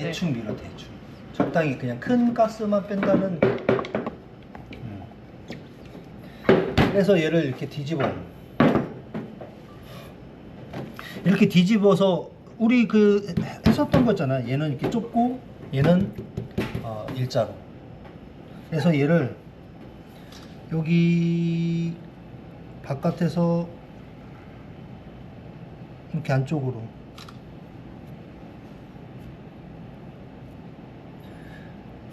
대충 밀어 대충. 적당히 그냥 큰 가스만 뺀다는 음. 그래서 얘를 이렇게 뒤집어. 이렇게 뒤집어서 우리 그 했었던 거잖아 얘는 이렇게 좁고 얘는 어, 일자로. 그래서 얘를 여기 바깥에서 이렇게 안쪽으로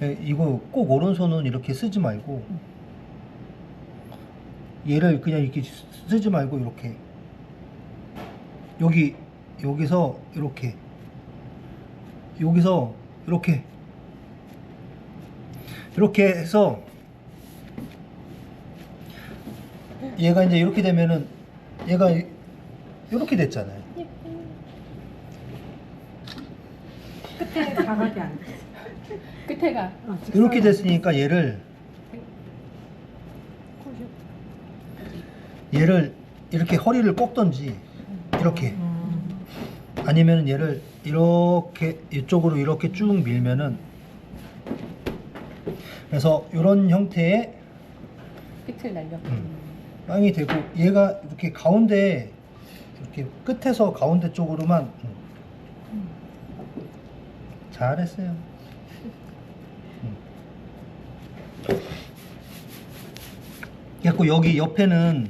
이거 꼭 오른손은 이렇게 쓰지 말고 얘를 그냥 이렇게 쓰- 쓰지 말고 이렇게 여기 여기서 이렇게 여기서 이렇게 이렇게 해서 얘가 이제 이렇게 되면은 얘가 이렇게 됐잖아요. 끝에 강하게 안 돼. 끝에가 어, 직선으로. 이렇게 됐으니까 얘를 얘를 이렇게 허리를 꺾던지 이렇게 음. 아니면 얘를 이렇게 이쪽으로 이렇게 쭉 밀면은 그래서 이런 형태의 끝을 날려. 음. 빵이 되고 얘가 이렇게 가운데 이렇게 끝에서 가운데 쪽으로만 음. 잘했어요. 음. 그래갖고 여기 옆에는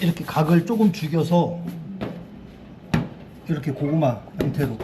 이렇게 각을 조금 죽여서 이렇게 고구마 형태로